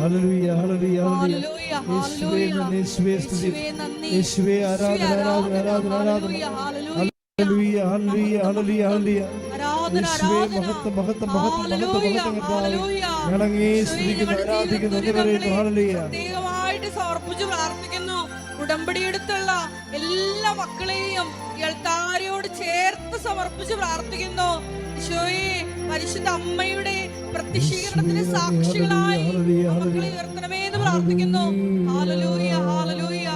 Hallelujah hallelujah hallelujah, യേശുവേ നന്ദി യേശുവേ സ്തുതി യേശുവേ ആരാധന ആരാധന ആരാധന ആരാധന hallelujah, hallelujah. Hallelujah hallelujah hallelujah ഹല്ലേലൂയ ആരാധന, യേശുവേ ആരാധന. മഹത്വം മഹത്വം മഹത്വം മഹത്വം ഹല്ലേലൂയ, മഹത്വം കർത്താവേ. ഹല്ലേലൂയ. ഞങ്ങളങ്ങേ സ്തുതിക്കുന്നു ആരാധിക്കുന്നു നന്ദി പറയുന്നു ഹല്ലേലൂയ പ്രത്യേകമായിട്ട് സമർപ്പിച്ച് പ്രാർത്ഥിക്കുന്നു ഉടമ്പടിയെടുത്തുള്ള എല്ലാ മക്കളെയും എൾത്താരയോട് ചേർത്ത് സമർപ്പിച്ച് പ്രാർത്ഥിക്കുന്നു ഈശോയെ പരിശുദ്ധ അമ്മയുടെ പ്രത്യക്ഷീകരണത്തിന് സാക്ഷികളായി മക്കളെ ഉയർത്തണമേ എന്ന് പ്രാർത്ഥിക്കുന്നു. ഹാലലൂയ ഹാലലൂയ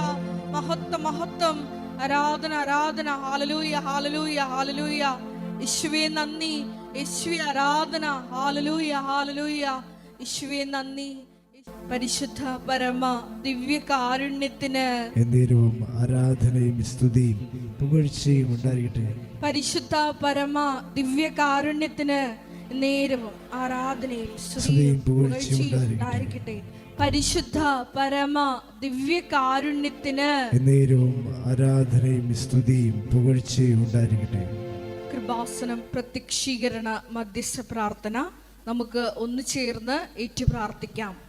മഹത്വം മഹത്വം. ആരാധന ആരാധന. ഹാലലൂയ ഹാലലൂയ ഹാലലൂയ യേശുവേ നന്ദി. യേശുവേ ആരാധന. ഹാലലൂയ ഹാലലൂയ യേശുവേ നന്ദി. പരിശുദ്ധ പരമ ദിവ്യ കാരുണ്യത്തിന് എന്തേരവും ആരാധനയും സ്തുതിയും പുകഴ്ചയും ഉണ്ടായിരിക്കട്ടെ. പരിശുദ്ധ പരമ ദിവ്യ കാരുണ്യത്തിന് നേരവും ആരാധനയും സ്തുതിയും. ഉണ്ടായിരിക്കട്ടെ. പരിശുദ്ധ പരമ ദിവ്യ കാരുണ്യത്തിന് നേരവും ആരാധനയും സ്തുതിയും പുകഴ്ചയും ഉണ്ടായിരിക്കട്ടെ. കൃപാസനം പ്രത്യക്ഷീകരണ മധ്യസ്ഥ പ്രാർത്ഥന നമുക്ക് ഒന്ന് ചേർന്ന് ഏറ്റു പ്രാർത്ഥിക്കാം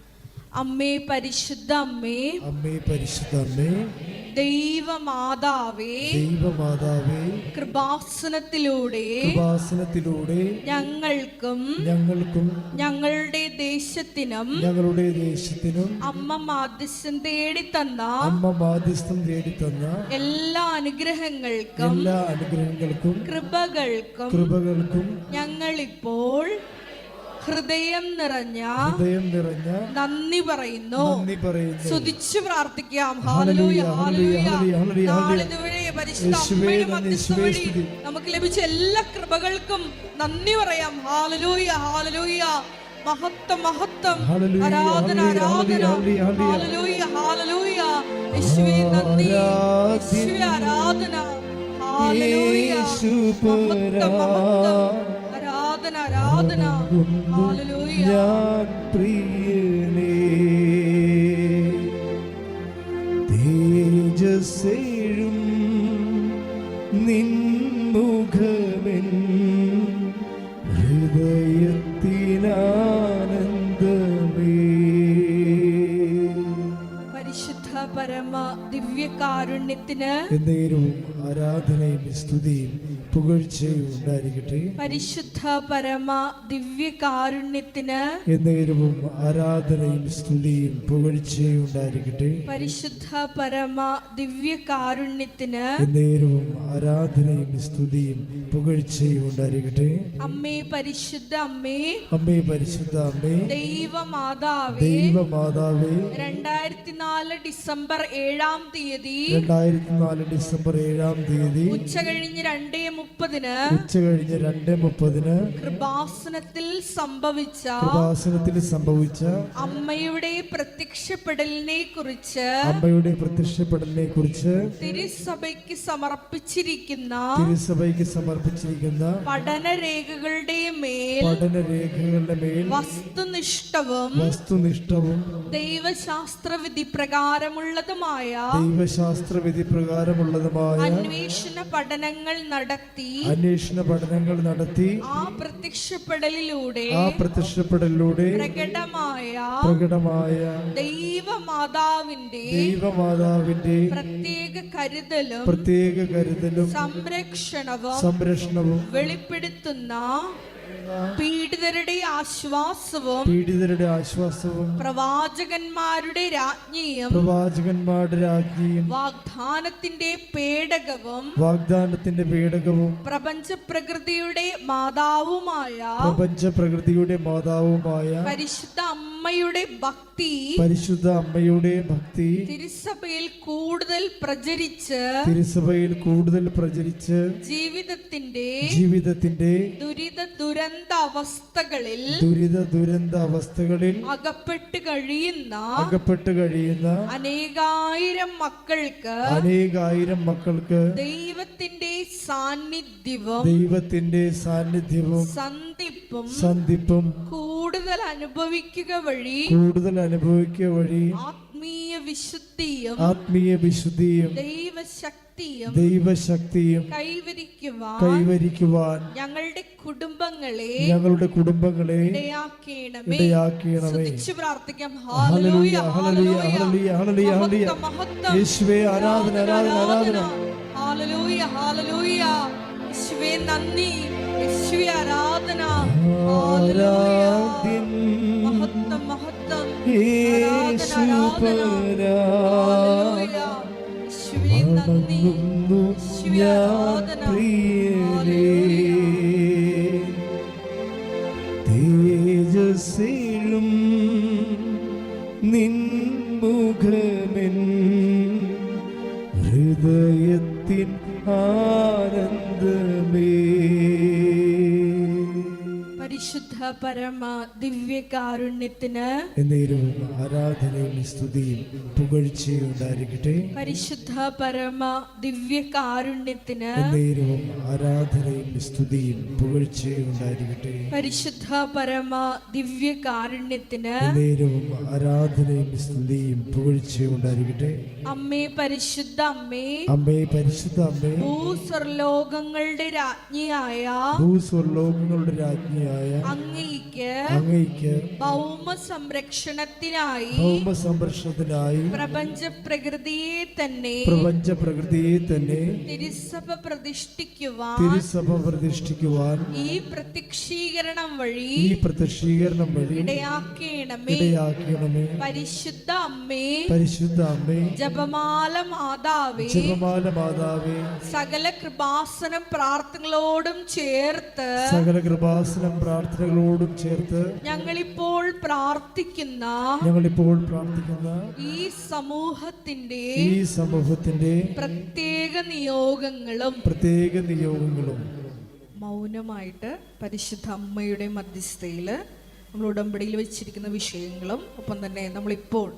അമ്മേ പരിശുദ്ധ അമ്മേ. അമ്മേ പരിശുദ്ധ അമ്മേ. ദൈവമാതാവേ. ദൈവമാതാവേ. കൃപാസനത്തിലൂടെ കൃപാസനത്തിലൂടെ ഞങ്ങൾക്കും ഞങ്ങൾക്കും ഞങ്ങളുടെ ദേശത്തിനും ഞങ്ങളുടെ ദേശത്തിനും അമ്മ മാധ്യസ്ഥം തേടി തന്ന അമ്മ മാധ്യസ്ഥം തേടി തന്ന എല്ലാ അനുഗ്രഹങ്ങൾക്കും എല്ലാ അനുഗ്രഹങ്ങൾക്കും കൃപകൾക്കും കൃപകൾക്കും ഞങ്ങളിപ്പോൾ ഹൃദയം നിറഞ്ഞ ഹൃദയം നിറഞ്ഞ നന്ദി പറയുന്നു. നന്ദി പറയുന്നു. സ്തുതിച്ചു പ്രാർത്ഥിക്കാം. ഹല്ലേലൂയ, ഹാലലൂയ ഹല്ലേലൂയ, ഹല്ലേലൂയ, പരിശുദ്ധ അമ്മയുടെ നന്ദി, വഴി നമുക്ക് ലഭിച്ച എല്ലാ കൃപകൾക്കും നന്ദി പറയാം. ഹല്ലേലൂയ ഹല്ലേലൂയ. മഹത്വം മഹത്തം ആരാധന ആരാധന. Hallelujah, hallelujah. ഹാലലൂയ ഹാലലൂയ യേശുവേ നന്ദി. യേശുവേ ആരാധന. ഹല്ലേലൂയ. മഹത്വം മഹത്വം. ആരാധന ആരാധന. ഞാൻ പ്രിയനേ. തേജസ്സേഴും നിൻമുഖമെൻ. ഹൃദയത്തിനാനന്ദമേ പരിശുദ്ധ പരമ ദിവ്യകാരുണ്യത്തിന് എന്നേരവും ആരാധനയും സ്തുതിയും പുകഴ്ചയും ഉണ്ടായിരിക്കട്ടെ പരിശുദ്ധ പരമ ദിവ്യകാരുണ്യത്തിന് എന്നേരവും ആരാധനയും സ്തുതിയും പുകഴ്ചയും ഉണ്ടായിരിക്കട്ടെ. പരിശുദ്ധ പരമ ദിവ്യകാരുണ്യത്തിന് എന്നേരവും ആരാധനയും സ്തുതിയും പുകഴ്ചയും ഉണ്ടായിരിക്കട്ടെ. അമ്മേ പരിശുദ്ധ അമ്മേ അമ്മേ പരിശുദ്ധ അമ്മേ ദൈവമാതാവേ ദൈവമാതാവേ രണ്ടായിരത്തി നാല് ഡിസംബർ ഏഴാം തീയതി രണ്ടായിരത്തി നാല് ഡിസംബർ ഏഴാം തീയതി ഉച്ച കഴിഞ്ഞ് രണ്ടേ മുപ്പതിന് ഉച്ച കഴിഞ്ഞ് രണ്ട് മുപ്പതിന് കൃപാസനത്തിൽ സംഭവിച്ച കൃപാസനത്തിൽ സംഭവിച്ച അമ്മയുടെ പ്രത്യക്ഷപ്പെടലിനെ കുറിച്ച് അമ്മയുടെ പ്രത്യക്ഷപ്പെടലിനെ കുറിച്ച് തിരുസഭയ്ക്ക് സമർപ്പിച്ചിരിക്കുന്ന തിരുസഭയ്ക്ക് സമർപ്പിച്ചിരിക്കുന്ന പഠനരേഖകളുടെ മേൽ പഠനരേഖകളുടെ മേൽ വസ്തുനിഷ്ഠവും വസ്തുനിഷ്ഠവും ദൈവശാസ്ത്ര വിധി പ്രകാരമുള്ളതുമായ ദൈവശാസ്ത്ര വിധി പ്രകാരമുള്ളതുമായ അന്വേഷണ പഠനങ്ങൾ നടത്തി അന്വേഷണ പഠനങ്ങൾ നടത്തി. ആ പ്രത്യക്ഷപ്പെടലിലൂടെ ആ പ്രത്യക്ഷപ്പെടലിലൂടെ പ്രകടമായ പ്രകടമായ ദൈവമാതാവിന്റെ ദൈവമാതാവിന്റെ പ്രത്യേക കരുതലും പ്രത്യേക കരുതലും സംരക്ഷണവും സംരക്ഷണവും വെളിപ്പെടുത്തുന്ന പീഡിതരുടെ ആശ്വാസവും പീഡിതരുടെ ആശ്വാസവും പ്രവാചകന്മാരുടെ രാജ്ഞിയും പ്രവാചകന്മാരുടെ രാജ്ഞിയും വാഗ്ദാനത്തിന്റെ പേടകവും വാഗ്ദാനത്തിന്റെ പേടകവും പ്രപഞ്ച പ്രകൃതിയുടെ മാതാവുമായ പ്രപഞ്ച പ്രകൃതിയുടെ മാതാവുമായ പരിശുദ്ധ അമ്മയുടെ ഭക്തി പരിശുദ്ധ അമ്മയുടെ ഭക്തി തിരുസഭയിൽ കൂടുതൽ പ്രചരിച്ച് തിരുസഭയിൽ കൂടുതൽ പ്രചരിച്ച് ജീവിതത്തിന്റെ ജീവിതത്തിന്റെ ദുരിത ദുരന്ത അവസ്ഥകളിൽ ദുരിത ദുരന്ത അവസ്ഥകളിൽ അകപ്പെട്ട് കഴിയുന്ന അകപ്പെട്ട് കഴിയുന്ന അനേകായിരം മക്കൾക്ക് അനേകായിരം മക്കൾക്ക് ദൈവത്തിന്റെ സാന്നിധ്യവും ദൈവത്തിന്റെ സാന്നിധ്യവും സന്ധിപ്പും സന്ധിപ്പും കൂടുതൽ അനുഭവിക്കുക വഴി കൂടുതൽ അനുഭവിക്കുക വഴി ആത്മീയ വിശുദ്ധിയും ആത്മീയ വിശുദ്ധിയും ദൈവശക്തിയും ദൈവശക്തിയും കൈവരിക്കുവാൻ കൈവരിക്കുവാൻ ഞങ്ങളുടെ കുടുംബങ്ങളെ ഞങ്ങളുടെ കുടുംബങ്ങളെ ഇടയാക്കണമേ ഇടയാക്കണമേ പ്രാർത്ഥിക്കാം ഹല്ലേലൂയ, ഹല്ലേലൂയ, ഹല്ലേലൂയ, ഹല്ലേലൂയ, ഹല്ലേലൂയ. മഹത്വം, മഹത്വം. യേശുവേ ആരാധന ആരാധന ആരാധന ഹല്ലേലൂയ, ഹല്ലേലൂയ. യേശുവേ നന്ദി ആരാധന. മഹത്വം മഹത്വം. യേശു ആരാധന, പരാ. ഹല്ലേലൂയ. പരമ ദിവ്യകാരുണ്യത്തിന് എന്നേരവും ആരാധനയും സ്തുതിയും പുകഴ്ചയും ഉണ്ടായിരിക്കട്ടെ പരിശുദ്ധ പരമ ദിവ്യകാരുണ്യത്തിന് എന്നേരവും ആരാധനയും സ്തുതിയും പുകഴ്ചയും ഉണ്ടായിരിക്കട്ടെ പരിശുദ്ധ പരമ ദിവ്യകാരുണ്യത്തിന് എന്നേരവും ആരാധനയും സ്തുതിയും പുകഴ്ചയും ഉണ്ടായിരിക്കട്ടെ അമ്മേ പരിശുദ്ധ അമ്മേ അമ്മേ പരിശുദ്ധ അമ്മേ ഭൂസ്വർലോകങ്ങളുടെ രാജ്ഞിയായ ഭൂസ്വർലോകങ്ങളുടെ രാജ്ഞിയായ അങ്ങയ്ക്ക് അങ്ങയ്ക്ക് ഭൗമ സംരക്ഷണത്തിനായി ഭൗമ സംരക്ഷണത്തിനായി പ്രപഞ്ച പ്രകൃതിയെ തന്നെ പ്രപഞ്ച പ്രകൃതിയെ തന്നെ തിരുസഭ പ്രതിഷ്ഠിക്കുവാൻ തിരുസഭ പ്രതിഷ്ഠിക്കുവാൻ ഈ പ്രത്യക്ഷീകരണം വഴി ഈ പ്രത്യക്ഷീകരണം വഴി ഇടയാക്കേണമേ. ഇടയാക്കണമേ. പരിശുദ്ധ അമ്മേ. പരിശുദ്ധ അമ്മേ. ജപമാല മാതാവേ. ജപമാല മാതാവേ. സകല കൃപാസനം പ്രാർത്ഥനകളോടും ചേർത്ത് സകല കൃപാസനം പ്രാർത്ഥനകളോടും ചേർത്ത് ഞങ്ങളിപ്പോൾ പ്രാർത്ഥിക്കുന്ന ഞങ്ങളിപ്പോൾ പ്രാർത്ഥിക്കുന്ന ഈ സമൂഹത്തിന്റെ ഈ സമൂഹത്തിന്റെ പ്രത്യേക നിയോഗങ്ങളും പ്രത്യേക നിയോഗങ്ങളും മൗനമായിട്ട് പരിശുദ്ധ അമ്മയുടെ മധ്യസ്ഥയിൽ നമ്മൾ ഉടമ്പടിയിൽ വെച്ചിരിക്കുന്ന വിഷയങ്ങളും ഒപ്പം തന്നെ നമ്മളിപ്പോൾ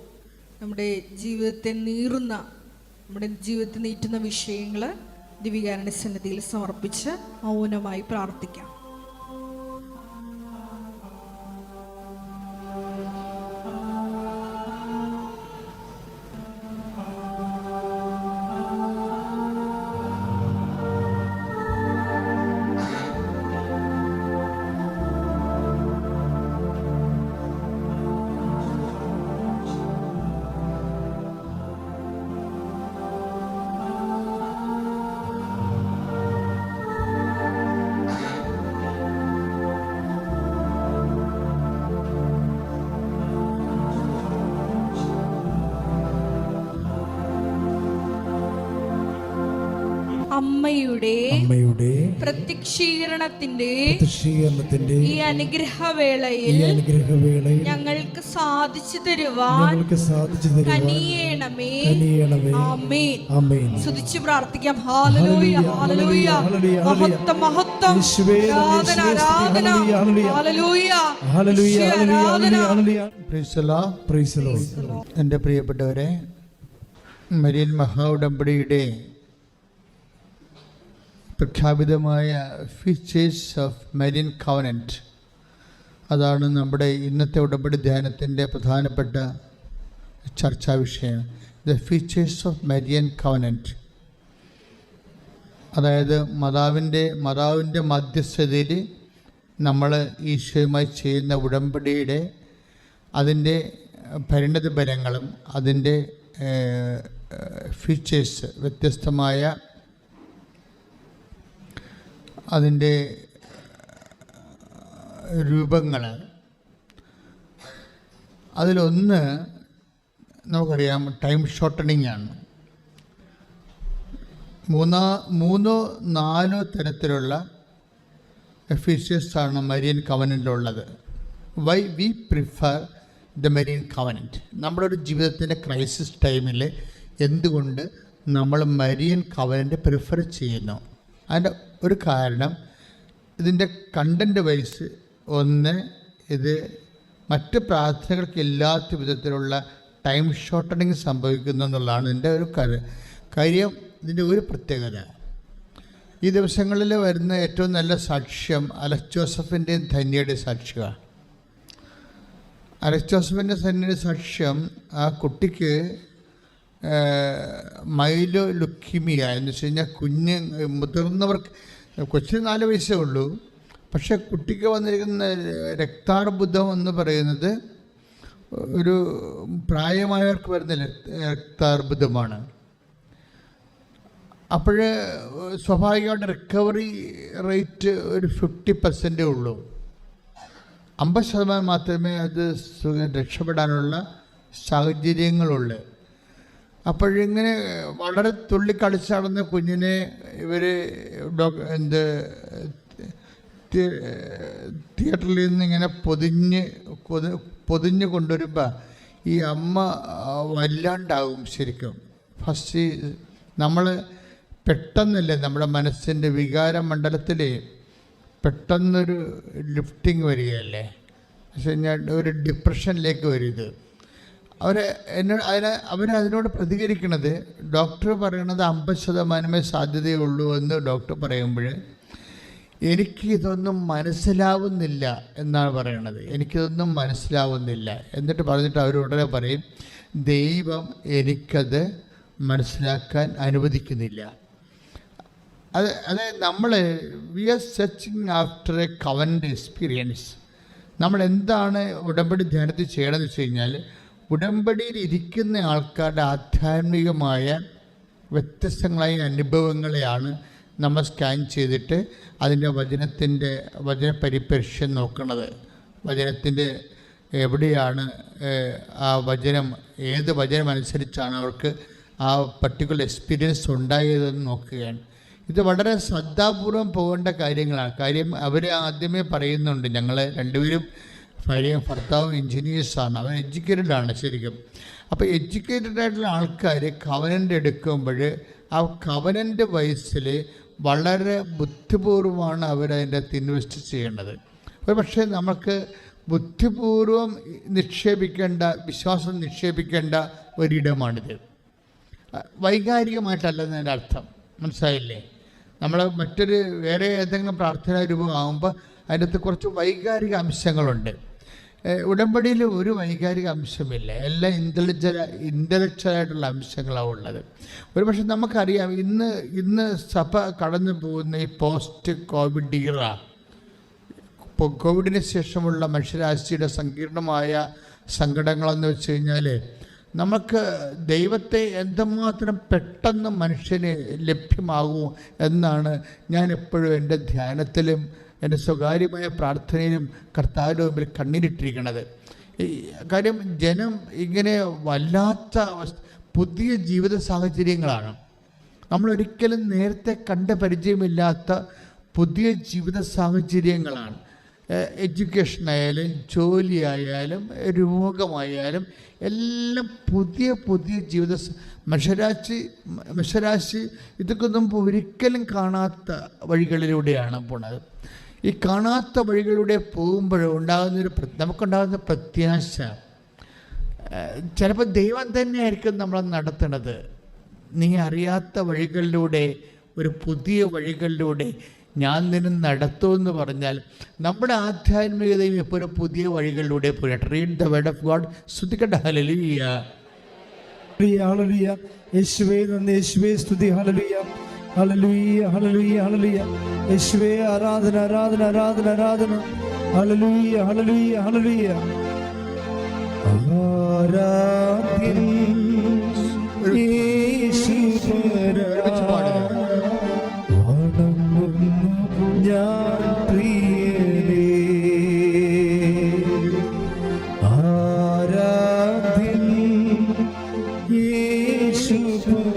നമ്മുടെ ജീവിതത്തെ നീറുന്ന നമ്മുടെ ജീവിതത്തെ നീറ്റുന്ന വിഷയങ്ങൾ ദിവികാരണ സന്നിധിയിൽ സമർപ്പിച്ച് മൗനമായി പ്രാർത്ഥിക്കാം. അമ്മയുടെ അമ്മയുടെ പ്രത്യക്ഷീകരണത്തിന്റെ പ്രത്യക്ഷീകരണത്തിന്റെ ഈ അനുഗ്രഹവേളയിൽ ഈ അനുഗ്രഹവേളയിൽ ഞങ്ങൾക്ക് സാധിച്ചു തരുവാൻ ഞങ്ങൾക്ക് സാധിച്ചു തരുവാൻ കനിയേണമേ. കനിയേണമേ. ആമേൻ. ആമേൻ. സ്തുതിച്ച് പ്രാർത്ഥിക്കാം. ഹല്ലേലൂയ ഹല്ലേലൂയ, മഹത്വം മഹത്വം. യേശുവേ, ആരാധന ആരാധന. ഹല്ലേലൂയ, ഹല്ലേലൂയ, ഹല്ലേലൂയ. Praise the Lord. Praise the Lord. എന്റെ പ്രിയപ്പെട്ടവരെ മരിയൻ മഹാ ഉടമ്പടിയുടെ പ്രഖ്യാപിതമായ ഫീച്ചേഴ്സ് ഓഫ് മെരിൻ കവനന്റ് അതാണ് നമ്മുടെ ഇന്നത്തെ ഉടമ്പടി ധ്യാനത്തിന്റെ പ്രധാനപ്പെട്ട ചർച്ചാ വിഷയം. The features of Marian covenant അതായത് മാതാവിന്റെ മാതാവിന്റെ മധ്യസ്ഥതയിൽ നമ്മൾ ഈശോയുമായി ചെയ്യുന്ന ഉടമ്പടിയുടെ അതിന്റെ പരിണതി ഫലങ്ങളും അതിന്റെ ഫീച്ചേഴ്സ് വ്യത്യസ്തമായ അതിന്റെ രൂപങ്ങൾ അതിലൊന്ന് നമുക്കറിയാം ടൈം ഷോർട്ടണിങ് ആണ് മൂന്നാ മൂന്നോ നാലോ തരത്തിലുള്ള എഫീഷ്യസാണ് Marian കവനന്റിലുള്ളത് why we prefer the Marian covenant നമ്മുടെ ഒരു ജീവിതത്തിന്റെ ക്രൈസിസ് ടൈമിൽ എന്തുകൊണ്ട് നമ്മൾ മരിയൻ കവനന്റ് പ്രിഫർ ചെയ്യുന്നു? അതിന്റെ ഒരു കാരണം ഇതിന്റെ കണ്ടന്റ് വൈസ് ഒന്ന് ഇത് മറ്റ് പ്രാർത്ഥനകൾക്ക് ഇല്ലാത്ത വിധത്തിലുള്ള ടൈം ഷോർട്ടണിങ് സംഭവിക്കുന്നു എന്നുള്ളതാണ് ഇതിന്റെ ഒരു കാര്യം ഇതിന്റെ ഒരു പ്രത്യേകത. ഈ ദിവസങ്ങളിൽ വരുന്ന ഏറ്റവും നല്ല സാക്ഷ്യം അലക്സ് ജോസഫിന്റെയും ധന്യയുടെയും സാക്ഷ്യമാണ് അലക്സ് ജോസഫിന്റെ ധന്യയുടെ സാക്ഷ്യം ആ കുട്ടിക്ക് മൈലോ ലുക്കിമിയ എന്ന് വെച്ച് കഴിഞ്ഞാൽ കുഞ്ഞ് മുതിർന്നവർക്ക് കൊച്ചിന് നാല് വയസ്സേ ഉള്ളൂ. പക്ഷെ കുട്ടിക്ക് വന്നിരിക്കുന്ന രക്താർബുദം എന്ന് പറയുന്നത് ഒരു പ്രായമായവർക്ക് വരുന്ന രക്താർബുദമാണ്. അപ്പോൾ സ്വാഭാവികമായിട്ട് റിക്കവറി റേറ്റ് ഒരു ഫിഫ്റ്റി പെർസെന്റേ ഉള്ളൂ. അമ്പത് ശതമാനം മാത്രമേ അത് രക്ഷപ്പെടാനുള്ള സാഹചര്യങ്ങളുള്ളൂ. അപ്പോഴിങ്ങനെ വളരെ തുള്ളിക്കളിച്ച് നടന്ന കുഞ്ഞിനെ ഇവർ എന്ത് തിയേറ്ററിൽ നിന്ന് ഇങ്ങനെ പൊതിഞ്ഞ് പൊതിഞ്ഞ് കൊണ്ടുവരുമ്പോൾ ഈ അമ്മ വല്ലാണ്ടാകും ശരിക്കും. ഫസ്റ്റ് നമ്മൾ പെട്ടെന്നല്ലേ നമ്മുടെ മനസ്സിന്റെ വികാര മണ്ഡലത്തിൽ പെട്ടെന്നൊരു ലിഫ്റ്റിംഗ് വരികയല്ലേ? പക്ഷെ ഞാൻ ഒരു ഡിപ്രഷനിലേക്ക് വരും ഇത്. അവർ എന്നോട് അതിനെ അവരതിനോട് പ്രതികരിക്കണത് ഡോക്ടർ പറയണത് അമ്പത് ശതമാനമേ സാധ്യതയുള്ളൂ എന്ന് ഡോക്ടർ പറയുമ്പോൾ എനിക്ക് ഇതൊന്നും മനസ്സിലാവുന്നില്ല എന്നാണ് പറയണത്. എനിക്കിതൊന്നും മനസ്സിലാവുന്നില്ല എന്നിട്ട് പറഞ്ഞിട്ട് അവർ ഉടനെ പറയും ദൈവം എനിക്കത് മനസ്സിലാക്കാൻ അനുവദിക്കുന്നില്ല. അത് അത് നമ്മൾ we are searching after a covenant experience നമ്മൾ എന്താണ് ഉടമ്പടി ധ്യാനത്തിൽ ചെയ്യണമെന്ന് വെച്ച് കഴിഞ്ഞാൽ ഉടമ്പടിയിൽ ഇരിക്കുന്ന ആൾക്കാരുടെ ആധ്യാത്മികമായ വ്യത്യസ്തങ്ങളായ അനുഭവങ്ങളെയാണ് നമ്മൾ സ്കാൻ ചെയ്തിട്ട് അതിന്റെ വചനത്തിന്റെ വചന പരിപരിഷ്യം നോക്കുന്നത് വചനത്തിന്റെ എവിടെയാണ് ആ വചനം ഏത് വചനം അനുസരിച്ചാണ് അവർക്ക് ആ പർട്ടിക്കുലർ എക്സ്പീരിയൻസ് ഉണ്ടായതെന്ന് നോക്കുകയാണ്. ഇത് വളരെ ശ്രദ്ധാപൂർവം പോകേണ്ട കാര്യങ്ങളാണ്. കാര്യം അവർ ആദ്യമേ പറയുന്നുണ്ട് ഞങ്ങൾ രണ്ടുപേരും ഭാര്യയും ഭർത്താവും എൻജിനീയേഴ്സാണ് അവൻ എഡ്യൂക്കേറ്റഡ് ആണ് ശരിക്കും. അപ്പോൾ എഡ്യൂക്കേറ്റഡ് ആയിട്ടുള്ള ആൾക്കാർ കവനന്റ് എടുക്കുമ്പോൾ ആ കവനന്റ് വയസ്സിൽ വളരെ ബുദ്ധിപൂർവമാണ് അവരതിന്റെ ഇൻവെസ്റ്റ് ചെയ്യേണ്ടത്. ഒരു പക്ഷേ നമുക്ക് ബുദ്ധിപൂർവം നിക്ഷേപിക്കേണ്ട വിശ്വാസം നിക്ഷേപിക്കേണ്ട ഒരിടമാണിത്. വൈകാരികമായിട്ടല്ലെന്നതിന്റെ അർത്ഥം. മനസ്സിലായില്ലേ? നമ്മൾ മറ്റൊരു വേറെ ഏതെങ്കിലും പ്രാർത്ഥനാ രൂപമാകുമ്പോൾ അതിനകത്ത് കുറച്ച് വൈകാരിക അംശങ്ങളുണ്ട്. ഉടമ്പടിയിൽ ഒരു വൈകാരിക അംശമില്ല. എല്ലാം ഇന്റലിജ ഇന്റലക്ച്വലായിട്ടുള്ള അംശങ്ങളാണ് ഉള്ളത്. ഒരു പക്ഷെ നമുക്കറിയാം ഇന്ന് ഇന്ന് സഭ കടന്നു പോകുന്ന ഈ പോസ്റ്റ് കോവിഡ് ഇറ ഇപ്പോൾ കോവിഡിന് ശേഷമുള്ള മനുഷ്യരാശിയുടെ സങ്കീർണമായ സങ്കടങ്ങളെന്ന് വെച്ച് കഴിഞ്ഞാൽ നമുക്ക് ദൈവത്തെ എന്തുമാത്രം പെട്ടെന്ന് മനുഷ്യന് ലഭ്യമാകും എന്നാണ് ഞാൻ എപ്പോഴും എന്റെ ധ്യാനത്തിലും എന്റെ സ്വകാര്യമായ പ്രാർത്ഥനയിലും കർത്താവിന്റെ മുമ്പിൽ കണ്ണീരിട്ടിരിക്കുന്നത് കാര്യം ജനം ഇങ്ങനെ വല്ലാത്ത പുതിയ ജീവിത സാഹചര്യങ്ങളാണ്. നമ്മൾ ഒരിക്കലും നേരത്തെ കണ്ട പരിചയമില്ലാത്ത പുതിയ ജീവിത സാഹചര്യങ്ങളാണ്. എഡ്യൂക്കേഷൻ ആയാലും ജോലിയായാലും രോഗമായാലും എല്ലാം പുതിയ പുതിയ ജീവിത മനുഷ്യരാശി മനുഷ്യരാശി ഇതൊക്കെ ഒന്നും ഒരിക്കലും കാണാത്ത വഴികളിലൂടെയാണ് പോണത്. ഈ കാണാത്ത വഴികളിലൂടെ പോകുമ്പോൾ ഉണ്ടാകുന്നൊരു നമുക്കുണ്ടാകുന്ന പ്രത്യാശ ചിലപ്പോൾ ദൈവം തന്നെയായിരിക്കും നമ്മളെ നടത്തുന്നത്. നീ അറിയാത്ത വഴികളിലൂടെ ഒരു പുതിയ വഴികളിലൂടെ ഞാൻ നിന്നെ നടത്തുമെന്ന് പറഞ്ഞാൽ നമ്മുടെ ആധ്യാത്മികതയും എപ്പോഴും പുതിയ വഴികളിലൂടെ പോയിട്ട്. Read the word of God ശ്രദ്ധിക്കട്ടെ ഹലലിയ. യേശുവേ നന്ദി. യേശുവേ സ്തുതി. ഹല്ലേലൂയ ഹല്ലേലൂയ ഹല്ലേലൂയ ഹല്ലേലൂയ യേശുവേ ആരാധന ആരാധന ആരാധന ആരാധന ഹല്ലേലൂയ ഹല്ലേലൂയ ഹല്ലേലൂയ ആരാധ്യൻ ഞാൻ പ്രിയനേ ആരാധ്യൻ യേശുപരാ.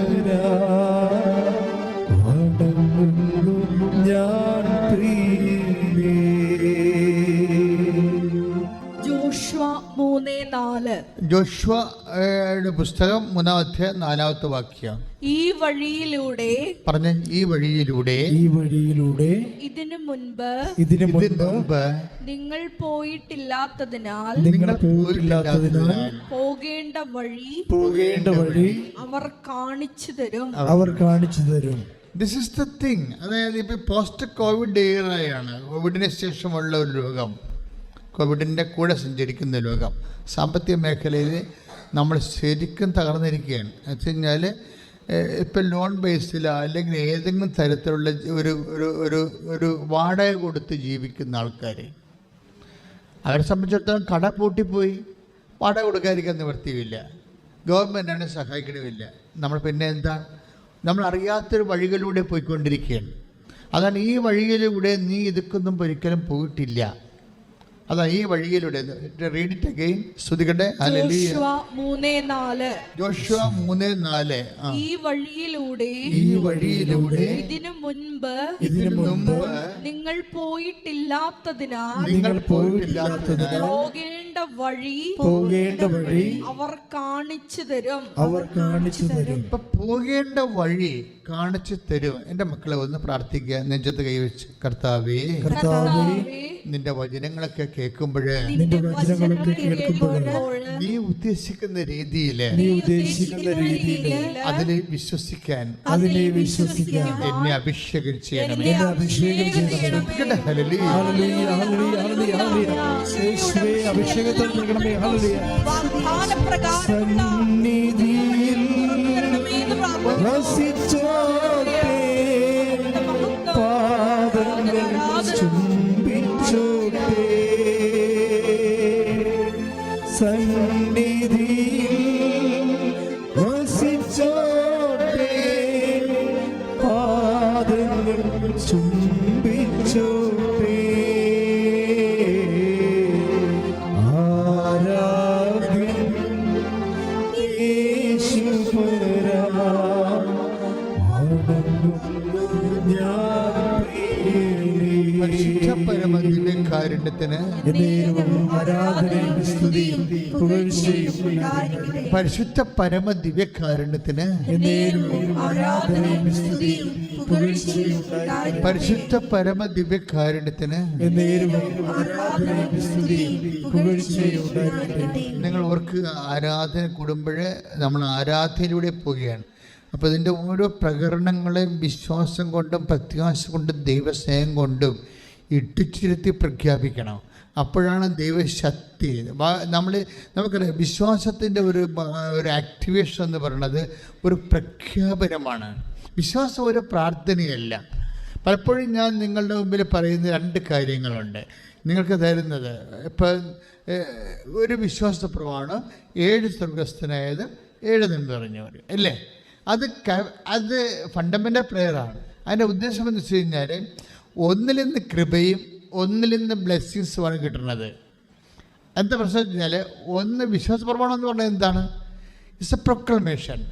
ജോഷ്വയുടെ പുസ്തകം മൂന്നാമത്തെ നാലാമത്തെ വാക്യം. ഈ വഴിയിലൂടെ പറഞ്ഞ ഈ വഴിയിലൂടെ ഈ വഴിയിലൂടെ ഇതിനു മുൻപ് ഇതിനു മുൻപ് നിങ്ങൾ പോയിട്ടില്ലാത്തതിനാൽ നിങ്ങൾ പോയിട്ടില്ലാത്തതിനാൽ പോകേണ്ട വഴി പോകേണ്ട വഴി അവർ കാണിച്ചു തരും. അവർ കാണിച്ചു തരും. ദിസ് ഇസ് ദ തിങ് അതായത് ഇപ്പൊ പോസ്റ്റ് കോവിഡ് ഏറയാണ് കോവിഡിന് ശേഷമുള്ള ഒരു രോഗം. കോവിഡിന്റെ കൂടെ സഞ്ചരിക്കുന്ന ലോകം. സാമ്പത്തിക മേഖലയിൽ നമ്മൾ ശരിക്കും തകർന്നിരിക്കുകയാണ്. എന്ന് വെച്ച് കഴിഞ്ഞാൽ ഇപ്പം ലോൺ ബേസിലോ അല്ലെങ്കിൽ ഏതെങ്കിലും തരത്തിലുള്ള ഒരു ഒരു ഒരു ഒരു വാടക കൊടുത്ത് ജീവിക്കുന്ന ആൾക്കാർ അവരെ സംബന്ധിച്ചിടത്തോളം കട പൂട്ടിപ്പോയി. വാടക കൊടുക്കാതിരിക്കാൻ നിവൃത്തിയുമില്ല. ഗവൺമെന്റാണ് സഹായിക്കണമില്ല. നമ്മൾ പിന്നെ എന്താ നമ്മൾ അറിയാത്തൊരു വഴികളിലൂടെ പോയിക്കൊണ്ടിരിക്കുകയാണ്. അതാണ് ഈ വഴികളിലൂടെ നീ ഇതൊക്കൊന്നും ഒരിക്കലും പോയിട്ടില്ല. അതാണ് ഈ വഴിയിലൂടെ റീഡ് ഇറ്റ് അഗൈൻ ഹല്ലേലൂയ ജോഷുവ മൂന്നേ നാല്. ഈ വഴിയിലൂടെ ഈ വഴിയിലൂടെ ഇതിനു മുൻപ് ഇതിനു മുൻപ് നിങ്ങൾ പോയിട്ടില്ലാത്തതിനാൽ നിങ്ങൾ പോയിട്ടില്ലാത്തതിനാൽ പോകേണ്ട വഴി പോകേണ്ട വഴി അവർ കാണിച്ചു തരും. അവർ കാണിച്ചു തരും. ഇപ്പൊ പോകേണ്ട വഴി കാണിച്ചു തരും. എന്റെ മക്കളെ ഒന്ന് പ്രാർത്ഥിക്കുക. നെഞ്ചത്ത് കൈവച്ച്. കർത്താവേ. കർത്താവേ നിന്റെ വചനങ്ങളൊക്കെ കേൾക്കുമ്പോഴേ നിന്റെ വചനങ്ങളൊക്കെ കേൾക്കുമ്പോൾ നീ ഉദ്ദേശിക്കുന്ന രീതിയിൽ നീ ഉദ്ദേശിക്കുന്ന രീതിയിൽ അതിനെ വിശ്വസിക്കാൻ അതിനെ വിശ്വസിക്കാൻ എന്നെ അഭിഷേകം ചെയ്യണം. എന്നെ അഭിഷേകം ചെയ്യണം. അഭിഷേകത്തിൽ നൽകണമേ സന്നിധിയിൽ സന്നിധിയിൽ വസിച്ചോട്ടെ. പാദങ്ങൾ ചുംബിച്ചോട്ടെ. ആരാധ്യൻ യേശുപരാ പരിശുദ്ധ പ്രിയനേ. പരമ പരിശുദ്ധ പരമ ദിവ്യകാരുണ്യത്തിന്. പരിശുദ്ധ പരമ ദിവ്യകാരുണ്യത്തിന് നിങ്ങൾ ഓർക്കുക ആരാധന കൂടുമ്പോഴേ നമ്മൾ ആരാധനയിലൂടെ പോവുകയാണ്. അപ്പോൾ ഇതിന്റെ ഓരോ പ്രകരണങ്ങളെയും വിശ്വാസം കൊണ്ടും പ്രത്യാശ കൊണ്ടും ദൈവസ്നേഹം കൊണ്ടും ഇട്ടിച്ചിരുത്തി പ്രഖ്യാപിക്കണം. അപ്പോഴാണ് ദൈവശക്തി. നമ്മൾ നമുക്കറിയാം വിശ്വാസത്തിന്റെ ഒരു ഒരു ആക്ടിവേഷൻ എന്ന് പറയുന്നത് ഒരു പ്രഖ്യാപനമാണ്. വിശ്വാസം ഒരു പ്രാർത്ഥനയല്ല. പലപ്പോഴും ഞാൻ നിങ്ങളുടെ മുമ്പിൽ പറയുന്ന രണ്ട് കാര്യങ്ങളുണ്ട്. നിങ്ങൾക്ക് തരുന്നത് ഇപ്പം ഒരു വിശ്വാസ പ്രമാണം ഏഴ് സ്വർഗസ്ഥനായത് ഏഴ് നിന്ന് പറഞ്ഞവർ അല്ലേ? അത് അത് ഫണ്ടമെന്റൽ പ്രെയറാണ് അതിന്റെ ഉദ്ദേശം എന്ന് വെച്ച് കഴിഞ്ഞാൽ ഒന്നിൽ നിന്ന് കൃപയും ഒന്നിൽ നിന്ന് ബ്ലെസ്സിങ്സ് ആണ് കിട്ടുന്നത്. എന്താ പ്രശ്നം വെച്ച് കഴിഞ്ഞാൽ ഒന്ന് വിശ്വാസ പ്രമാണം എന്ന് പറഞ്ഞാൽ എന്താണ്? ഇറ്റ്സ് എ പ്രൊക്ലമേഷൻ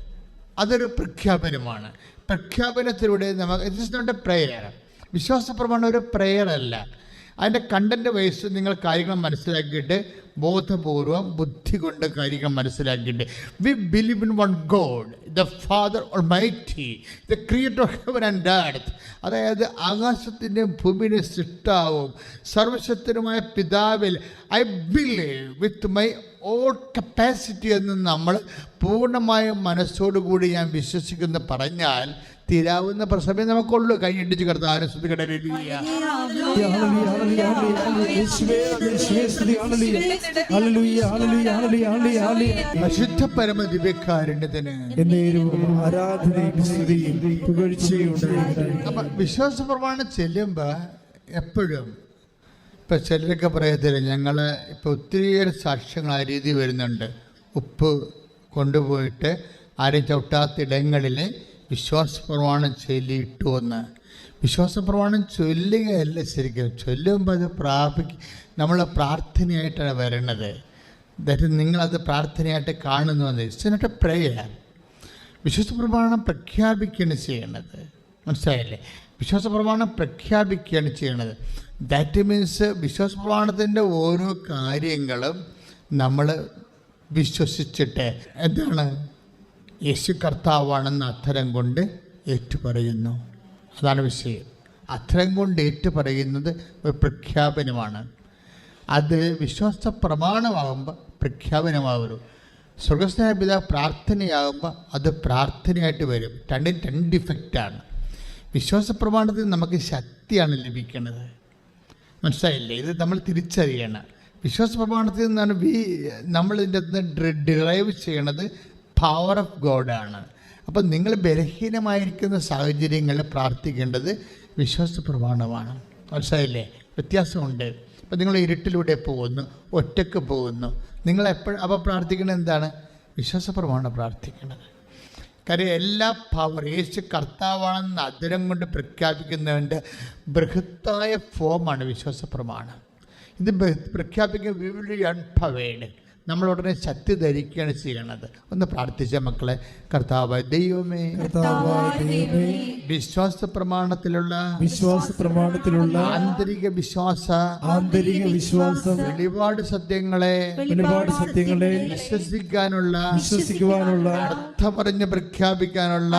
അതൊരു പ്രഖ്യാപനമാണ്. പ്രഖ്യാപനത്തിലൂടെ നമുക്ക് it is not a prayer വിശ്വാസ പ്രമാണം ഒരു പ്രെയർ അല്ല. അതിന്റെ കണ്ടന്റ് വൈസ് നിങ്ങൾ കാര്യങ്ങൾ മനസ്സിലാക്കിയിട്ട് ബോധപൂർവം ബുദ്ധി കൊണ്ട് കാര്യങ്ങൾ മനസ്സിലാക്കിയിട്ട്. We believe in one God the father almighty the creator of heaven and earth അതായത് ആകാശത്തിന്റെയും ഭൂമിയുടെ സൃഷ്ടാവും സർവശക്തനുമായ പിതാവിൽ. I believe with my all capacity എന്ന് നമ്മൾ പൂർണമായും മനസ്സോടുകൂടി ഞാൻ വിശ്വസിക്കുന്നു പറഞ്ഞാൽ തീരാവുന്ന പ്രസമേ നമുക്കുള്ളൂ കൈയിടിച്ച് ഹല്ലേലൂയ, ഹല്ലേലൂയ. അശുദ്ധ പരമ ഉണ്ടായിരിക്കട്ടെ. അപ്പം വിശ്വാസ പ്രമാണം ചെല്ലുമ്പോ എപ്പോഴും ഇപ്പം ചിലരൊക്കെ പറയത്തില്ല ഞങ്ങൾ ഇപ്പോൾ ഒത്തിരിയേറെ സാക്ഷ്യങ്ങൾ ആ രീതി വരുന്നുണ്ട് ഉപ്പ് കൊണ്ടുപോയിട്ട് ആരും ചവിട്ടാത്ത ഇടങ്ങളിൽ വിശ്വാസ പ്രമാണം ചൊല്ലിയിട്ടു എന്ന് വിശ്വാസ പ്രമാണം ചൊല്ലുകയല്ല ശരിക്കും. ചൊല്ലുമ്പോൾ അത് പ്രാപിക്ക നമ്മൾ പ്രാർത്ഥനയായിട്ടാണ് വരണത്. ദാറ്റ് നിങ്ങളത് പ്രാർത്ഥനയായിട്ട് കാണുന്നു എന്ന് ഇറ്റ്സ് പ്രേയർ വിശ്വാസ പ്രമാണം പ്രഖ്യാപിക്കുകയാണ് ചെയ്യണത്. മനസ്സിലായില്ലേ? വിശ്വാസ പ്രമാണം പ്രഖ്യാപിക്കുകയാണ് ചെയ്യണത്. ദാറ്റ് മീൻസ് വിശ്വാസ പ്രമാണത്തിന്റെ ഓരോ കാര്യങ്ങളും നമ്മൾ വിശ്വസിച്ചിട്ട് എന്താണ്? യേശു കർത്താവാണെന്ന് അത്തരം കൊണ്ട് ഏറ്റുപറയുന്നു. അതാണ് വിഷയം. അത്തരം കൊണ്ട് ഏറ്റുപറയുന്നത് ഒരു പ്രഖ്യാപനമാണ്. അത് വിശ്വാസ പ്രമാണമാകുമ്പോൾ പ്രഖ്യാപനമാകുള്ളൂ സ്വർഗസ്നായ പിതാവ് പ്രാർത്ഥനയാകുമ്പോൾ അത് പ്രാർത്ഥനയായിട്ട് വരും. രണ്ടും രണ്ട് ഇഫക്റ്റാണ് വിശ്വാസ പ്രമാണത്തിൽ നമുക്ക് ശക്തിയാണ് ലഭിക്കുന്നത് മനസ്സിലായില്ലേ? ഇത് നമ്മൾ തിരിച്ചറിയണം. വിശ്വാസ പ്രമാണത്തിൽ നിന്നാണ് വി നമ്മളിതിന്റെ ഡ്രൈവ് ചെയ്യണത് പവർ ഓഫ് ഗോഡാണ് അപ്പം നിങ്ങൾ ബലഹീനമായിരിക്കുന്ന സാഹചര്യങ്ങളിൽ പ്രാർത്ഥിക്കേണ്ടത് വിശ്വാസ പ്രമാണമാണ്. മനസ്സിലായില്ലേ? വ്യത്യാസമുണ്ട്. അപ്പം നിങ്ങൾ ഇരുട്ടിലൂടെ പോകുന്നു ഒറ്റയ്ക്ക് പോകുന്നു. നിങ്ങൾ എപ്പോഴും അപ്പോൾ പ്രാർത്ഥിക്കുന്നത് എന്താണ്? വിശ്വാസ പ്രമാണം പ്രാർത്ഥിക്കുന്നത് കാര്യം എല്ലാ പവർ യേശു കർത്താവാണെന്ന് അതിരം കൊണ്ട് പ്രഖ്യാപിക്കുന്നവന്റെ ബൃഹത്തായ ഫോമാണ് വിശ്വാസ പ്രമാണം. ഇത് പ്രഖ്യാപിക്കുന്ന വി വിൽ അൺപവേഡ് നമ്മൾ ഉടനെ ശക്തി ധരിക്കുകയാണ് ചെയ്യണത്. ഒന്ന് പ്രാർത്ഥിച്ച മക്കളെ. കർത്താവ് ദൈവമേ വിശ്വാസ പ്രമാണത്തിലുള്ള വിശ്വാസ പ്രമാണത്തിലുള്ള ആന്തരിക വിശ്വാസ ആന്തരിക വിശ്വാസം വെളിപാട് സത്യങ്ങളെ ഒരുപാട് സത്യങ്ങളെ വിശ്വസിക്കാനുള്ള വിശ്വസിക്കുവാനുള്ള അർത്ഥമറിഞ്ഞ് പ്രഖ്യാപിക്കാനുള്ള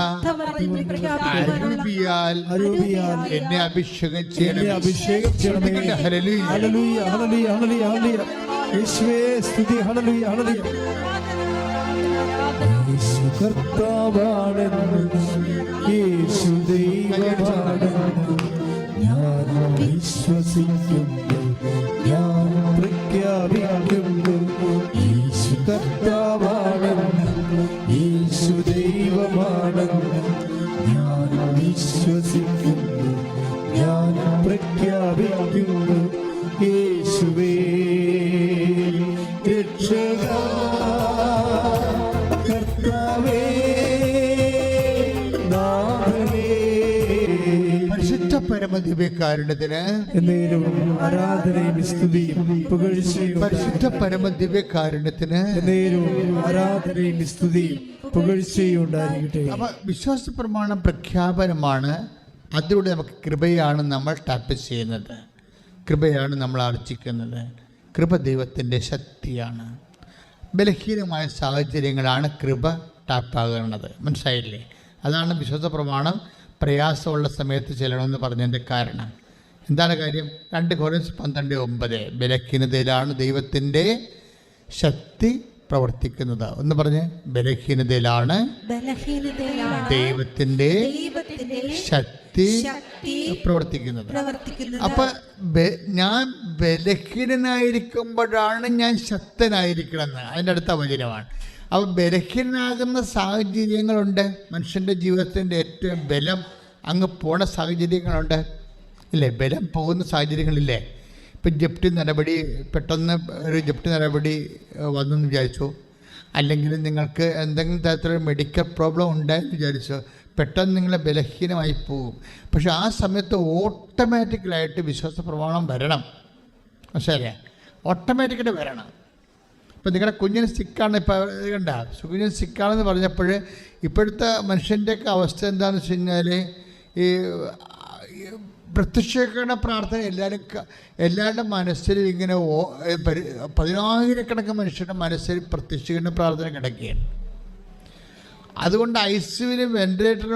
അരൂപിയാൽ അരൂപിയാൽ എന്നെ അഭിഷേകം ചെയ്യണം അഭിഷേകം ചെയ്യണം ഹല്ലേലൂയ. ഹല്ലേലൂയ. Hallelujah hallelujah hallelujah. യേശുവേ സ്തുതി ഹല്ലേലൂയ ഹല്ലേലൂയ. യേശു കർത്താവാണെന്ന് യേശു ദൈവമാണെന്ന് ഞാൻ വിശ്വസിക്കുന്നു ഞാൻ പ്രഖ്യാപിക്കുന്നു യേശു കർത്താവാണെന്ന് യേശു ദൈവമാണെന്ന് ഞാൻ വിശ്വസിക്കുന്നു ഞാൻ പ്രഖ്യാപിക്കുന്നു പരമദിവ്യകാരുണ്യത്തിന് എന്നേരും ആരാധനയും സ്തുതിയും പുകഴ്ചയും പരിശുദ്ധ പരമദിവ്യകാരുണ്യത്തിന് എന്നേരും ആരാധനയും സ്തുതിയും പുകഴ്ചയും ഉണ്ടായിരിക്കട്ടെ. അപ്പൊ വിശ്വാസ പ്രമാണം പ്രഖ്യാപനമാണ്. അതിലൂടെ നമുക്ക് കൃപയാണ് നമ്മൾ ടാപ്പ് ചെയ്യുന്നത്. കൃപയാണ് നമ്മൾ ആർജിക്കുന്നത്. കൃപ ദൈവത്തിന്റെ ശക്തിയാണ്. ബലഹീനമായ സാഹചര്യങ്ങളാണ് കൃപ ടാപ്പാകുന്നത് മനസ്സിലായില്ലേ? അതാണ് വിശ്വാസ പ്രമാണം പ്രയാസമുള്ള സമയത്ത് ചെല്ലണമെന്ന് പറഞ്ഞതിന്റെ കാരണം. എന്താണ് കാര്യം? രണ്ട് കോരൻസ് പന്ത്രണ്ട് ഒമ്പത്. ബലഹീനതയിലാണ് ദൈവത്തിന്റെ ശക്തി പ്രവർത്തിക്കുന്നത്. ഒന്ന് പറഞ്ഞ് ബലഹീനതയിലാണ് ദൈവത്തിന്റെ ശക്തി പ്രവർത്തിക്കുന്നത്. അപ്പൊ ഞാൻ ബലഹീനനായിരിക്കുമ്പോഴാണ് ഞാൻ ശക്തനായിരിക്കണമെന്ന് അതിന്റെ അടുത്ത വചനമാണ്. അപ്പോൾ ബലഹീനനാകുന്ന സാഹചര്യങ്ങളുണ്ട്. മനുഷ്യന്റെ ജീവിതത്തിന്റെ ഏറ്റവും ബലം അങ്ങ് പോണ സാഹചര്യങ്ങളുണ്ട്. ഇല്ലേ? ബലം പോകുന്ന സാഹചര്യങ്ങളില്ലേ? ഇപ്പം ജപ്തി നടപടി പെട്ടെന്ന് ഒരു ജപ്തി നടപടി വന്നെന്ന് വിചാരിച്ചു. അല്ലെങ്കിൽ നിങ്ങൾക്ക് എന്തെങ്കിലും തരത്തിലുള്ള മെഡിക്കൽ പ്രോബ്ലം ഉണ്ടായെന്ന് വിചാരിച്ചു. പെട്ടെന്ന് നിങ്ങൾ ബലഹീനമായി പോകും. പക്ഷെ ആ സമയത്ത് ഓട്ടോമാറ്റിക്കലായിട്ട് വിശ്വാസ പ്രമാണം വരണം. മനസ്സിലായില്ലേ? ഓട്ടോമാറ്റിക്കായിട്ട് വരണം. ഇപ്പം നിങ്ങളുടെ കുഞ്ഞിന് സിക്കാണ് ഇപ്പം കണ്ട? കുഞ്ഞിന് സിക്കാണെന്ന് പറഞ്ഞപ്പോൾ ഇപ്പോഴത്തെ മനുഷ്യന്റെയൊക്കെ അവസ്ഥ എന്താണെന്ന് വെച്ച് കഴിഞ്ഞാൽ ഈ പ്രത്യക്ഷീകരണ പ്രാർത്ഥന എല്ലാവരും എല്ലാവരുടെ മനസ്സിൽ ഇങ്ങനെ ഓ പരി പതിനായിരക്കണക്കിന് മനുഷ്യരുടെ മനസ്സിൽ പ്രത്യക്ഷീകരണ പ്രാർത്ഥന കിടക്കുകയാണ്. അതുകൊണ്ട് ഐ സിയുവിലും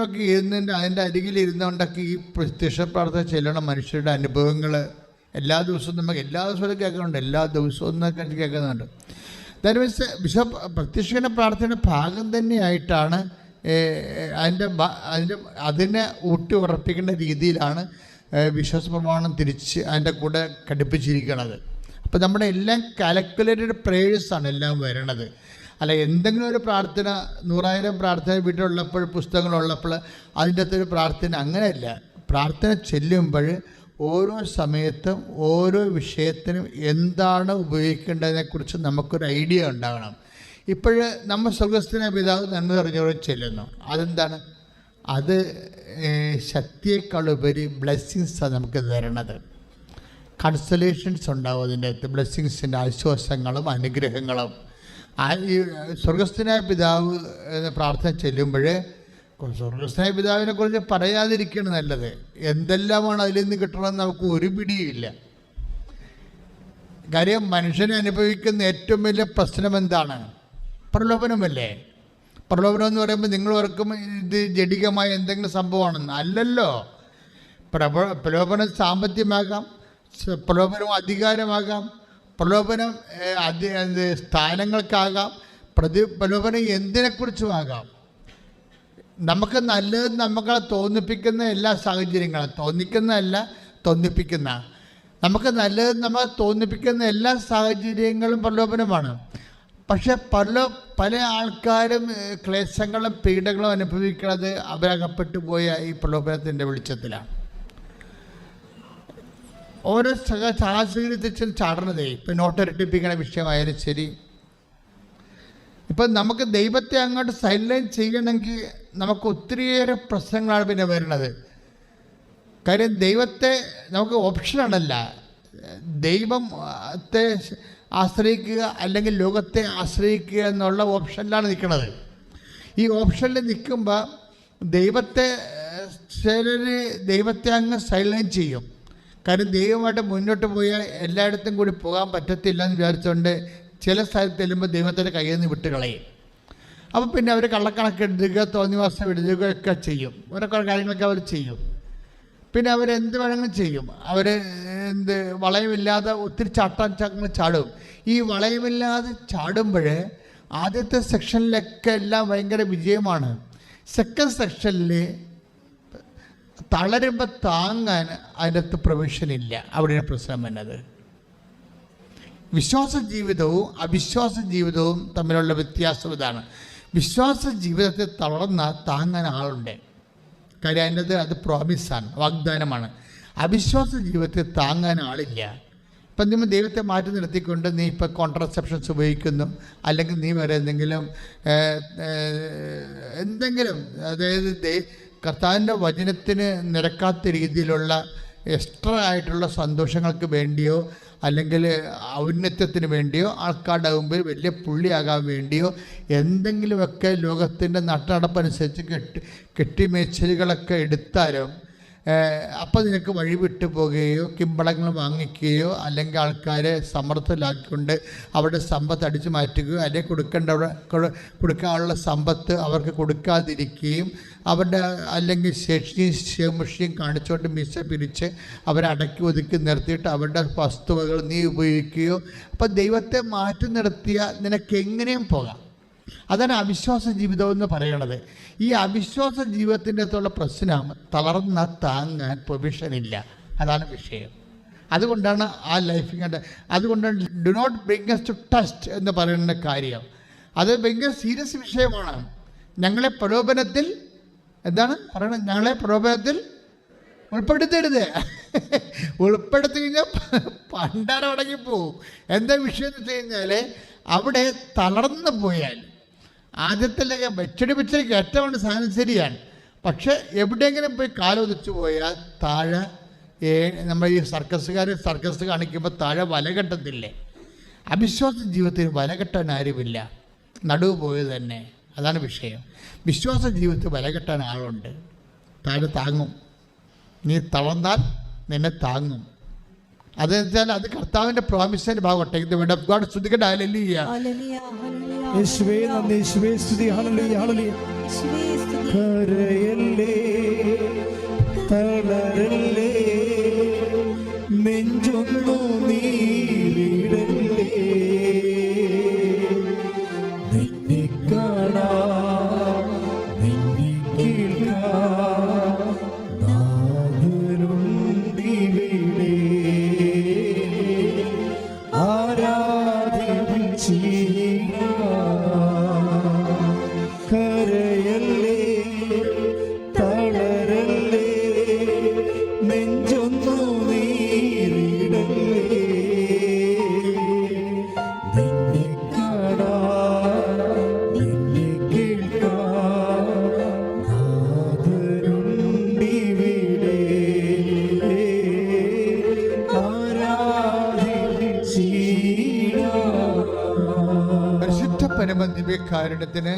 ഒക്കെ ഇരുന്നതിന്റെ അതിന്റെ അരികിൽ ഇരുന്നുകൊണ്ടൊക്കെ ഈ പ്രത്യക്ഷ പ്രാർത്ഥന ചെല്ലണ മനുഷ്യരുടെ അനുഭവങ്ങൾ എല്ലാ ദിവസവും നമുക്ക് എല്ലാ ദിവസവും കേൾക്കുന്നുണ്ട്. എല്ലാ ദിവസവും കേൾക്കുന്നുണ്ട്. ദാറ്റ് മീൻസ് ബിഷപ്പ് പ്രത്യക്ഷിക്കുന്ന പ്രാർത്ഥനയുടെ ഭാഗം തന്നെയായിട്ടാണ് അതിന്റെ അതിന്റെ അതിനെ ഊട്ടി ഉറപ്പിക്കേണ്ട രീതിയിലാണ് വിശ്വാസ പ്രമാണം തിരിച്ച് അതിന്റെ കൂടെ ഘടിപ്പിച്ചിരിക്കുന്നത് അപ്പോൾ നമ്മുടെ എല്ലാം കാൽക്കുലേറ്റഡ് പ്രേയേഴ്സാണ് എല്ലാം വരണത്. അല്ല എന്തെങ്കിലും ഒരു പ്രാർത്ഥന നൂറായിരം പ്രാർത്ഥന വീട്ടിലുള്ളപ്പോൾ പുസ്തകങ്ങളുള്ളപ്പോൾ അതിന്റെ അകത്തൊരു പ്രാർത്ഥന അങ്ങനെയല്ല. പ്രാർത്ഥന ചെല്ലുമ്പോൾ ഓരോ സമയത്തും ഓരോ വിഷയത്തിനും എന്താണ് ഉപയോഗിക്കേണ്ടതിനെക്കുറിച്ച് നമുക്കൊരു ഐഡിയ ഉണ്ടാകണം. ഇപ്പോൾ നമ്മൾ സ്വർഗസ്ഥന പിതാവ് നന്മ നിറഞ്ഞവരും ചെല്ലുന്നു. അതെന്താണ്? അത് ശക്തിയേക്കാളുപരി ബ്ലെസ്സിങ്സാണ് നമുക്ക് തരണത്. കൺസലേഷൻസ് ഉണ്ടാവും അതിന്റെ അകത്ത്. ബ്ലെസ്സിങ്സിന്റെ ആശ്വാസങ്ങളും അനുഗ്രഹങ്ങളും. ഈ സ്വർഗസ്ഥനായ പിതാവ് പ്രാർത്ഥന ചെല്ലുമ്പോൾ സ്വർഗസ്ഥനായ പിതാവിനെ കുറിച്ച് പറയാതിരിക്കണം നല്ലത്. എന്തെല്ലാമാണ് അതിൽ നിന്ന് കിട്ടണമെന്ന് നമുക്ക് ഒരു പിടിയുമില്ല. കാര്യം മനുഷ്യനെ അനുഭവിക്കുന്ന ഏറ്റവും വലിയ പ്രശ്നം എന്താണ്? പ്രലോഭനമല്ലേ? പ്രലോഭനം എന്ന് പറയുമ്പോൾ നിങ്ങൾ ഓർക്കും ഇത് ജഡികമായ എന്തെങ്കിലും സംഭവമാണെന്ന്. അല്ലല്ലോ. പ്രബോ പ്രലോഭനം സാമ്പത്തികമാകാം പ്രലോഭനം അധികാരമാകാം പ്രലോഭനം അധി സ്ഥാനങ്ങൾക്കാകാം പ്രതി പ്രലോഭനം എന്തിനെക്കുറിച്ചുമാകാം? നമുക്ക് നല്ലത് നമ്മളെ തോന്നിപ്പിക്കുന്ന എല്ലാ സാഹചര്യങ്ങളും തോന്നിക്കുന്നതല്ല തോന്നിപ്പിക്കുന്ന. നമുക്ക് നല്ലത് നമ്മൾ തോന്നിപ്പിക്കുന്ന എല്ലാ സാഹചര്യങ്ങളും പ്രലോഭനമാണ്. പക്ഷെ പല പല ആൾക്കാരും ക്ലേശങ്ങളും പീഡകളും അനുഭവിക്കുന്നത് അവരകപ്പെട്ടു പോയ ഈ പ്രലോഭനത്തിന്റെ വെളിച്ചത്തിലാണ്. ഓരോ സഹ സാഹചര്യത്തിൽ ചാടണതേ. ഇപ്പം നോട്ടരട്ടിപ്പിക്കുന്ന വിഷയമായാലും ശരി. ഇപ്പം നമുക്ക് ദൈവത്തെ അങ്ങോട്ട് സൈലന്റ് ചെയ്യണമെങ്കിൽ നമുക്ക് ഒത്തിരിയേറെ പ്രശ്നങ്ങളാണ് പിന്നെ വരുന്നത്. കാര്യം ദൈവത്തെ നമുക്ക് ഓപ്ഷനാണല്ല ദൈവത്തെ ആശ്രയിക്കുക അല്ലെങ്കിൽ ലോകത്തെ ആശ്രയിക്കുക എന്നുള്ള ഓപ്ഷനിലാണ് നിൽക്കുന്നത്. ഈ ഓപ്ഷനിൽ നിൽക്കുമ്പോൾ ദൈവത്തെ ചിലർ ദൈവത്തെ അങ്ങ് സൈലന്റ് ചെയ്യും. കാരണം ദൈവമായിട്ട് മുന്നോട്ട് പോയാൽ എല്ലായിടത്തും കൂടി പോകാൻ പറ്റത്തില്ല എന്ന് വിചാരിച്ചുകൊണ്ട് ചില സ്ഥലത്ത് ചെല്ലുമ്പോൾ ദൈവത്തിന്റെ കയ്യിൽ നിന്ന് വിട്ട് കളയും അപ്പോൾ പിന്നെ അവർ കള്ളക്കണക്ക് എഴുതുക തോന്നിവാസം എഴുതുകയൊക്കെ ചെയ്യും. ഓരോ കാര്യങ്ങളൊക്കെ അവർ ചെയ്യും. പിന്നെ അവരെന്ത് വേണമെങ്കിലും ചെയ്യും. അവർ എന്ത് വളയമില്ലാതെ ഒത്തിരി ചാട്ടാൻ ചങ്ങൾ ചാടും. ഈ വളയമില്ലാതെ ചാടുമ്പോൾ ആദ്യത്തെ സെക്ഷനിലൊക്കെ എല്ലാം ഭയങ്കര വിജയമാണ്. സെക്കൻഡ് സെക്ഷനിൽ തളരുമ്പോൾ താങ്ങാൻ അതിനകത്ത് പ്രൊവിഷനില്ല. അവിടെയാണ് പ്രശ്നം വരുന്നത്. വിശ്വാസ ജീവിതവും അവിശ്വാസ ജീവിതവും തമ്മിലുള്ള വ്യത്യാസം ഇതാണ്. വിശ്വാസ ജീവിതത്തെ തളർന്ന താങ്ങാൻ ആളുണ്ട്. കാര്യം അതിന്റെ അത് പ്രോമിസാണ് വാഗ്ദാനമാണ്. അവിശ്വാസ ജീവിതത്തെ താങ്ങാൻ ആളില്ല. ഇപ്പം നിങ്ങൾ ദൈവത്തെ മാറ്റി നിർത്തിക്കൊണ്ട് നീ ഇപ്പം കോൺട്രസെപ്ഷൻസ് ഉപയോഗിക്കുന്നു. അല്ലെങ്കിൽ നീ വേറെ എന്തെങ്കിലും എന്തെങ്കിലും അതായത് കർത്താവിന്റെ വചനത്തിന് നിരക്കാത്ത രീതിയിലുള്ള എക്സ്ട്രാ ആയിട്ടുള്ള സന്തോഷങ്ങൾക്ക് വേണ്ടിയോ അല്ലെങ്കിൽ ഔന്നത്യത്തിന് വേണ്ടിയോ ആൾക്കാരുടെ മുമ്പിൽ വലിയ പുള്ളിയാകാൻ വേണ്ടിയോ എന്തെങ്കിലുമൊക്കെ ലോകത്തിന്റെ നട്ടനടപ്പനുസരിച്ച് കെട്ടി കെട്ടിമേച്ചലുകളൊക്കെ എടുത്താലും അപ്പം നിനക്ക് വഴി വിട്ടു പോകുകയോ കിമ്പളങ്ങൾ വാങ്ങിക്കുകയോ അല്ലെങ്കിൽ ആൾക്കാരെ സമ്മർദ്ദത്തിലാക്കിക്കൊണ്ട് അവരുടെ സമ്പത്ത് അടിച്ചു മാറ്റുകയോ അല്ലെങ്കിൽ കൊടുക്കേണ്ട കൊടുക്കാനുള്ള സമ്പത്ത് അവർക്ക് കൊടുക്കാതിരിക്കുകയും അവരുടെ അല്ലെങ്കിൽ ശേഷിയും ശേമുഷിയും കാണിച്ചുകൊണ്ട് മിശ പിരിച്ച് അവരെ അടക്കി ഒതുക്കി നിർത്തിയിട്ട് അവരുടെ വസ്തുവകൾ നീ ഉപയോഗിക്കുകയോ. അപ്പം ദൈവത്തെ മാറ്റി നിർത്തിയാൽ നിനക്ക് എങ്ങനെയും പോകാം. അതാണ് അവിശ്വാസ ജീവിതം എന്ന് പറയണത്. ഈ അവിശ്വാസ ജീവിതത്തിന്റെ അകത്തുള്ള പ്രശ്നം തളർന്ന താങ്ങാൻ പ്രൊവിഷൻ ഇല്ല. അതാണ് വിഷയം. അതുകൊണ്ടാണ് ആ ലൈഫ് കണ്ട അതുകൊണ്ടാണ് do not bring us to test എന്ന് പറയുന്ന കാര്യം. അത് ഭയങ്കര സീരിയസ് വിഷയമാണ്. ഞങ്ങളെ പ്രലോഭനത്തിൽ എന്താണ്? പറയണത് ഞങ്ങളെ പ്രലോഭനത്തിൽ ഉൾപ്പെടുത്തരുത്. ഉൾപ്പെടുത്തി കഴിഞ്ഞാൽ പണ്ടാരം അടങ്ങിപ്പോവും. എന്താ വിഷയം എന്ന് വെച്ച് കഴിഞ്ഞാൽ അവിടെ തളർന്നു പോയാൽ ആദ്യത്തിലൊക്കെ വെച്ചടി വെച്ചടി കയറ്റമാണ് സാധനം ശരിയാണ്. പക്ഷേ എവിടെയെങ്കിലും പോയി കാലൊതിച്ചു പോയാൽ താഴെ നമ്മൾ ഈ സർക്കസുകാർ സർക്കസ് കാണിക്കുമ്പോൾ താഴെ വല കെട്ടത്തില്ലേ? അവിശ്വാസ ജീവിതത്തിൽ വല കെട്ടാൻ ആരുമില്ല. നടുവ് പോയത് തന്നെ. അതാണ് വിഷയം. വിശ്വാസ ജീവിതത്തിൽ വല കെട്ടാൻ ആളുണ്ട്. താഴെ താങ്ങും. നീ തളർന്നാൽ നിന്നെ താങ്ങും. അതെന്ന് വെച്ചാൽ അത് കർത്താവിന്റെ പ്രോമിസിന്റെ ഭാഗം ഇത് വേണ്ട. ഗോഡ് ശ്രുതിക്കട്ടെ ഹല്ലേലൂയ ഹല്ലേലൂയ. യേശുവേ നന്ദി. യേശുവേ സ്തുതി. ഹല്ലേലൂയ ഹല്ലേലൂയ കരയല്ലേ തളരല്ലേ നെഞ്ചൊന്നു നീരിടല്ലേ. നിന്നെ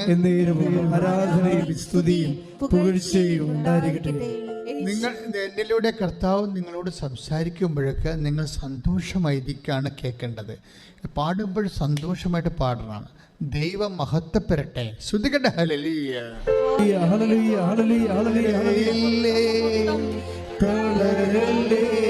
എന്നേരും ആരാധനയും സ്തുതിയും പുകഴ്ചയും ഉണ്ടായിരിക്കട്ടെ. നിങ്ങൾ എന്നിലൂടെ കർത്താവ് നിങ്ങളോട് സംസാരിക്കുമ്പോഴൊക്കെ നിങ്ങൾ സന്തോഷമായിരിക്കാണ് കേൾക്കേണ്ടത്. പാടുമ്പോൾ സന്തോഷമായിട്ട് പാടണം. ദൈവം മഹത്വപ്പെടട്ടെ. ശ്രുതികട്ടെ തളരല്ലേ? നെഞ്ചൊന്നു